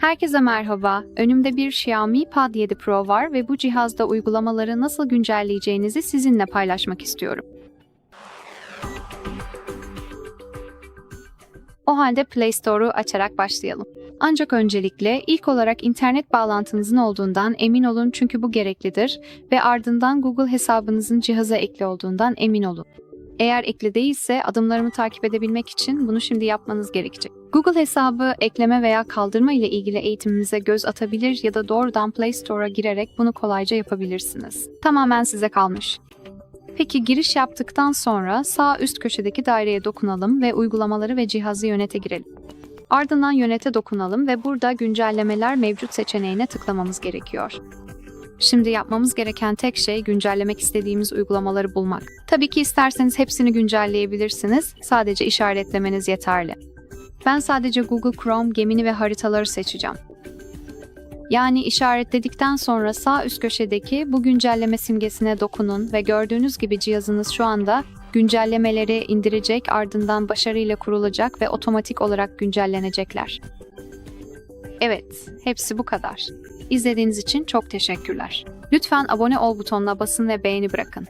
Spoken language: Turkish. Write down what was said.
Herkese merhaba. Önümde bir Xiaomi Pad 7 Pro var ve bu cihazda uygulamaları nasıl güncelleyeceğinizi sizinle paylaşmak istiyorum. O halde Play Store'u açarak başlayalım. Ancak öncelikle ilk olarak internet bağlantınızın olduğundan emin olun çünkü bu gereklidir ve ardından Google hesabınızın cihaza ekli olduğundan emin olun. Eğer ekli değilse adımlarımı takip edebilmek için bunu şimdi yapmanız gerekecek. Google hesabı ekleme veya kaldırma ile ilgili eğitimimize göz atabilir ya da doğrudan Play Store'a girerek bunu kolayca yapabilirsiniz. Tamamen size kalmış. Peki giriş yaptıktan sonra sağ üst köşedeki daireye dokunalım ve uygulamaları ve cihazı yönete girelim. Ardından yönete dokunalım ve burada güncellemeler mevcut seçeneğine tıklamamız gerekiyor. Şimdi yapmamız gereken tek şey güncellemek istediğimiz uygulamaları bulmak. Tabii ki isterseniz hepsini güncelleyebilirsiniz. Sadece işaretlemeniz yeterli. Ben sadece Google Chrome, Gemini ve haritaları seçeceğim. Yani işaretledikten sonra sağ üst köşedeki bu güncelleme simgesine dokunun ve gördüğünüz gibi cihazınız şu anda güncellemeleri indirecek ardından başarıyla kurulacak ve otomatik olarak güncellenecekler. Evet, hepsi bu kadar. İzlediğiniz için çok teşekkürler. Lütfen abone ol butonuna basın ve beğeni bırakın.